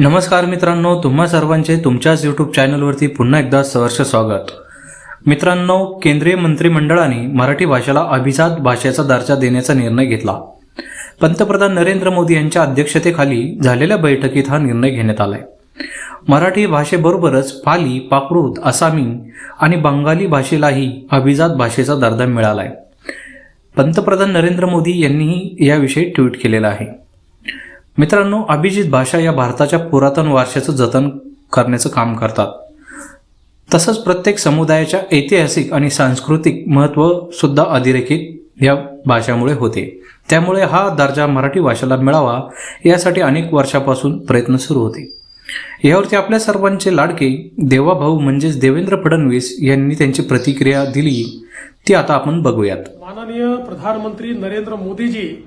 नमस्कार मित्रांनो तुम्हा सर्वांचे तुमच्याच यूट्यूब चॅनलवरती पुन्हा एकदा सहर्ष स्वागत. मित्रांनो केंद्रीय मंत्रिमंडळाने मराठी भाषेला अभिजात भाषेचा दर्जा देण्याचा निर्णय घेतला. पंतप्रधान नरेंद्र मोदी यांच्या अध्यक्षतेखाली झालेल्या बैठकीत हा निर्णय घेण्यात आलाय. मराठी भाषेबरोबरच पाली पाकृत आसामी आणि बंगाली भाषेलाही अभिजात भाषेचा दर्जा मिळालाय. पंतप्रधान नरेंद्र मोदी यांनीही याविषयी ट्विट केलेलं आहे. मित्रांनो अभिजित भाषा या भारताच्या पुरातन वारशाचं जतन करण्याचं काम करतात. तसंच प्रत्येक समुदायाच्या ऐतिहासिक आणि सांस्कृतिक महत्त्व सुद्धा अधोरेखित या भाषामुळे होते. त्यामुळे हा दर्जा मराठी भाषेला मिळावा यासाठी अनेक वर्षापासून प्रयत्न सुरू होते. यावरती आपल्या सर्वांचे लाडके देवाभाऊ म्हणजेच देवेंद्र फडणवीस यांनी त्यांची प्रतिक्रिया दिली ती आता आपण बघूयात. माननीय प्रधानमंत्री नरेंद्र मोदीजी